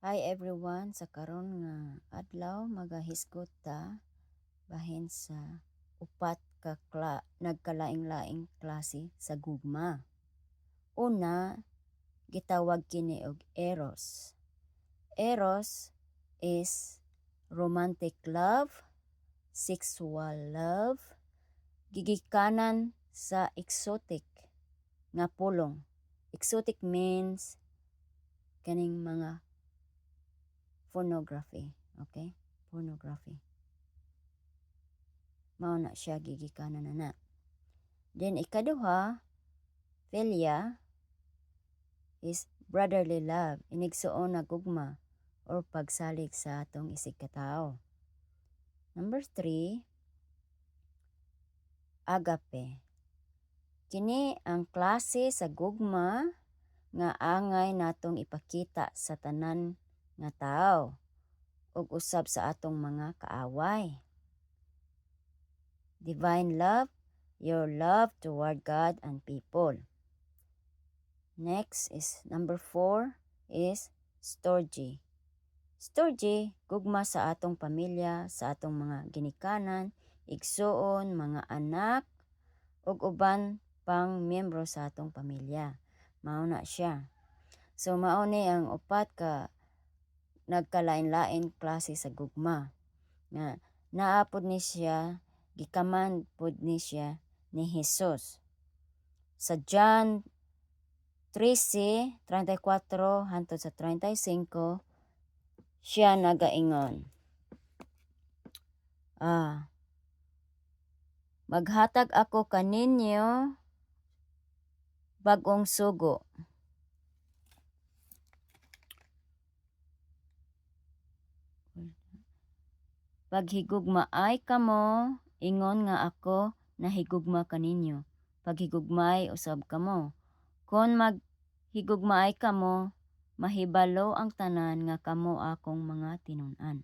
Hi everyone, sa karon nga adlaw magahisgot ta bahin sa upat ka kla- nagkalaing-laing klase sa gugma. Una, gitawag kini og eros. Eros is romantic love, sexual love, gigikanan sa exotic nga pulong. Exotic means kaning mga pornography. Okay? Pornography. Mao na siya gigikanan na na. Then ikaduha, philia is brotherly love, inigsuon na gugma or pagsalig sa atong isig katao. Number three, agape. Kini ang klase sa gugma nga angay natong ipakita sa tanan nga tao ug usab sa atong mga kaaway. Divine love, your love toward God and people. Next is number four is storge. Storge, gugma sa atong pamilya, sa atong mga ginikanan, igsuon, mga anak, ug uban pang miyembro sa atong pamilya. Mao na siya. So mao ni ang upat ka nagkalain-lain klase sa gugma. Nga naapod ni siya, gikaman pod ni siya ni Hesus. Sa John 13, 34 hantod sa 35, siya nagaingon. Ah, maghatag ako kaninyo bagong sugo. Paghigugmaay kamo, ingon nga ako nahigugma kaninyo. Paghigugmaay usab kamo. Kon maghigugmaay kamo, mahibalo ang tanan nga kamo akong mga tinun-an.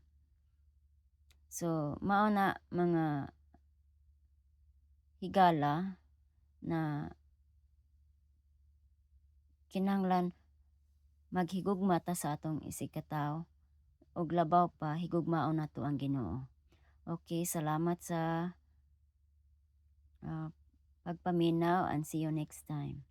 So, mao na mga higala na kinahanglan maghigugma ta sa atong isig ug labaw pa higugmaon nato ang Ginoo. Okay, salamat sa ah, pagpaminaw and see you next time.